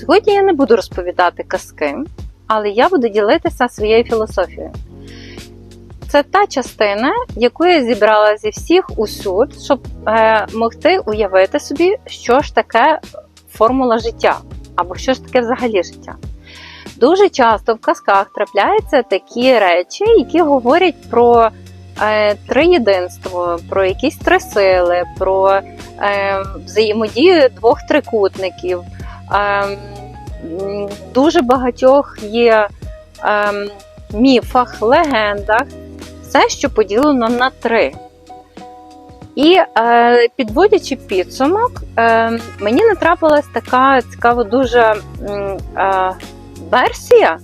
Сьогодні я не буду розповідати казки, але я буду ділитися своєю філософією. Це та частина, яку я зібрала зі всіх усюд, щоб е, могти уявити собі, що ж таке формула життя, або що ж таке взагалі життя. Дуже часто в казках трапляються такі речі, які говорять про е, триєдинство, про якісь три сили, про е, взаємодію двох трикутників. Е, дуже багатьох є е, міфах, легендах все, що поділено на три. І е, підводячи підсумок, е, мені натрапилась така цікава дуже е, версія,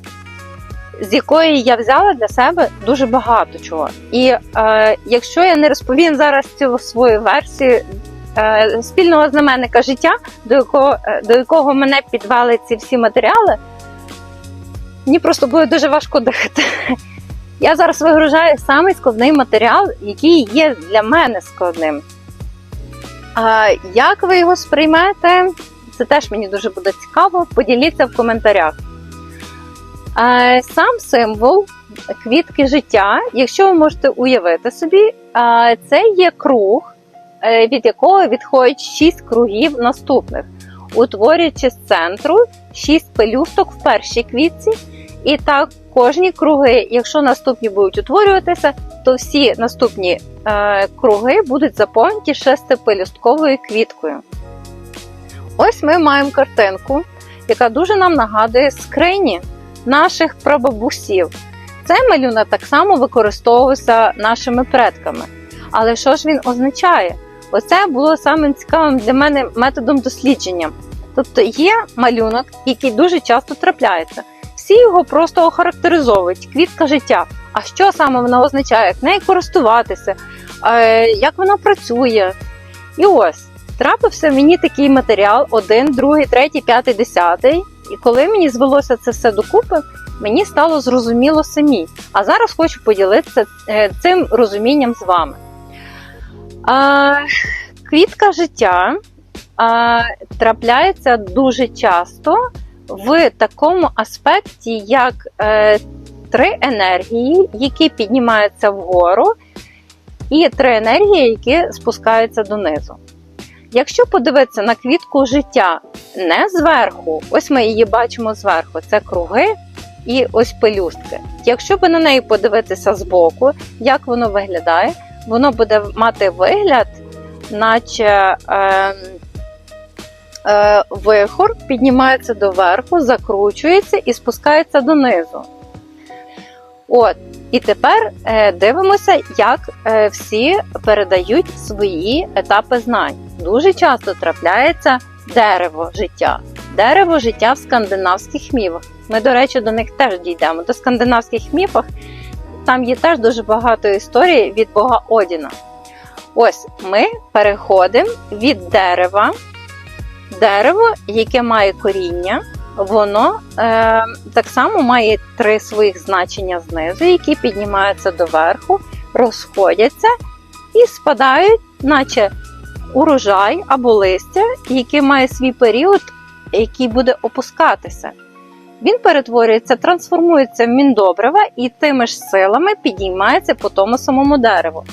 з якої я взяла для себе дуже багато чого. І е, якщо я не розповім зараз цю свою версію спільного знаменника життя, до якого, е, до якого мене підвели ці всі матеріали, мені просто буде дуже важко дихати. Я зараз вигружаю самий складний матеріал, який є для мене складним. А як ви його сприймете? Це теж мені дуже буде цікаво. Поділіться в коментарях. А, Сам символ квітки життя, якщо ви можете уявити собі, це є круг, е, від якого відходять 6 кругів наступних, утворюючи з центру 6 пелюсток в першій квітці. І так, кожні круги, якщо наступні будуть утворюватися, то всі наступні е, круги будуть заповнені шестипелюстковою квіткою. Ось ми маємо картинку, яка дуже нам нагадує скрині наших прабабусів. Цей малюнок так само використовувався нашими предками. Але що ж він означає? Оце було самим цікавим для мене методом дослідження. Тобто є малюнок, який дуже часто трапляється. Всі його просто охарактеризовують, квітка життя. А що саме вона означає, як нею користуватися, е, як вона працює. І ось трапився мені такий матеріал: один, другий, третій, п'ятий, десятий. І коли мені звелося це все докупи, мені стало зрозуміло самі. А зараз хочу поділитися е, цим розумінням з вами. А, Квітка життя а, трапляється дуже часто в такому аспекті, як е, три енергії, які піднімаються вгору, і три енергії, які спускаються донизу. Якщо подивитися на квітку життя не зверху, ось ми її бачимо зверху, це круги і ось пелюстки. Якщо би на неї подивитися збоку, як воно виглядає, воно буде мати вигляд, наче. Е, е, вихор піднімається доверху, закручується і спускається донизу. От, І тепер е, дивимося, як е, всі передають свої етапи знань. Дуже часто трапляється дерево життя. Дерево життя в скандинавських міфах. Ми, до речі, до них теж дійдемо. До скандинавських міфах там є теж дуже багато історій від Бога Одіна. Ось ми переходимо від дерева дерево, яке має коріння, воно е, так само має три своїх значення знизу, які піднімаються доверху, розходяться і спадають, наче урожай або листя, яке має свій період, який буде опускатися. Він перетворюється, трансформується в міндобрива і тими ж силами підіймається по тому самому дереву.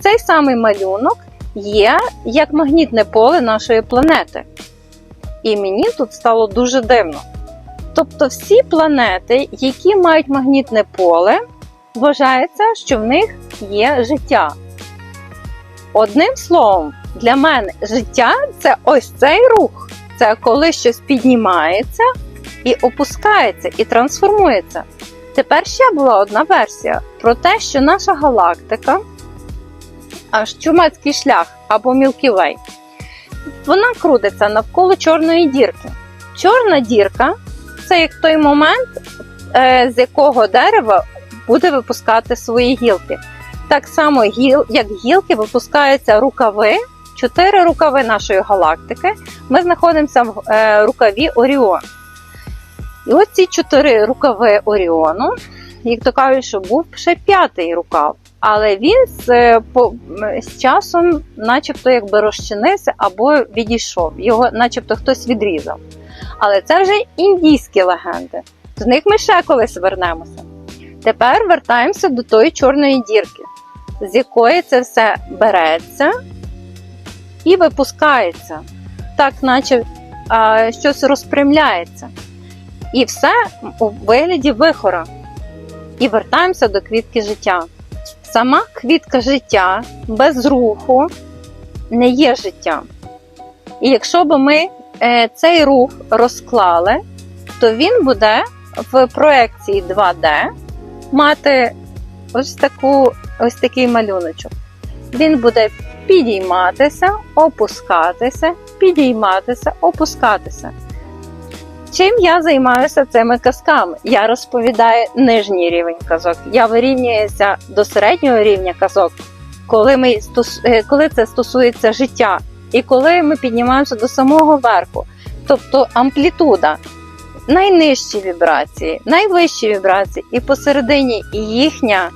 Цей самий малюнок є як магнітне поле нашої планети. І мені тут стало дуже дивно. Тобто, всі планети, які мають магнітне поле, вважається, що в них є життя. Одним словом, для мене життя це ось цей рух. Це коли щось піднімається і опускається, і трансформується. Тепер ще була одна версія про те, що наша галактика, аж чумацький шлях або Way, вона крутиться навколо чорної дірки. Чорна дірка це як той момент, е, з якого дерево буде випускати свої гілки. Так само, як гілки, випускаються рукави, чотири рукави нашої галактики. Ми знаходимося в е, рукаві Оріон. І ось ці чотири рукави Оріону, як то кажуть, що був ще п'ятий рукав але він з, е, по, з часом, начебто, якби розчинився або відійшов, його, начебто, хтось відрізав. Але це вже індійські легенди. До них ми ще колись вернемося. Тепер вертаємося до тої чорної дірки, з якої це все береться і випускається. Так, наче а, щось розпрямляється. І все у вигляді вихора. І вертаємося до квітки життя. Сама квітка життя без руху не є життя. І якщо б ми е, цей рух розклали, то він буде в проекції 2D мати ось, таку, ось такий малюночок. Він буде підійматися, опускатися, підійматися, опускатися. Чим я займаюся цими казками? Я розповідаю нижній рівень казок. Я вирівнююся до середнього рівня казок, коли, ми, е, коли це стосується життя, і коли ми піднімаємося до самого верху. Тобто амплітуда, найнижчі вібрації, найвищі вібрації, і посередині їхня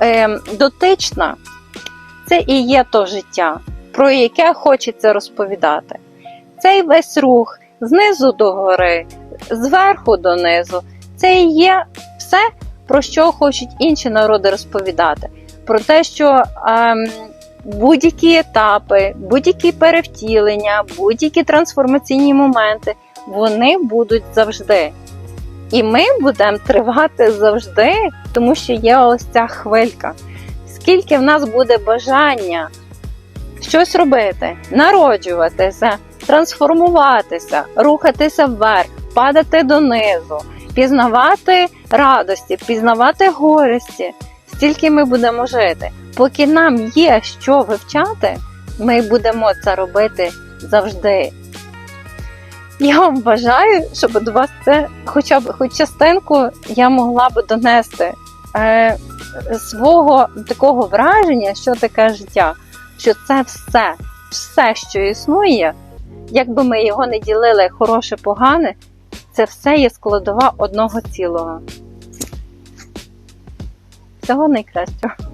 е, дотична це і є то життя, про яке хочеться розповідати. Цей весь рух знизу до гори, зверху до низу. Це і є все, про що хочуть інші народи розповідати. Про те, що ем, будь-які етапи, будь-які перевтілення, будь-які трансформаційні моменти вони будуть завжди. І ми будемо тривати завжди, тому що є ось ця хвилька. Скільки в нас буде бажання щось робити, народжуватися, трансформуватися, рухатися вверх, падати донизу, пізнавати радості, пізнавати горісті, стільки ми будемо жити. Поки нам є що вивчати, ми будемо це робити завжди. Я вам бажаю, щоб до вас це хоча б хоч частинку я могла би донести е, свого такого враження, що таке життя, що це все, все, що існує, якби ми його не ділили хороше, погане, це все є складова одного цілого. Всього найкращого.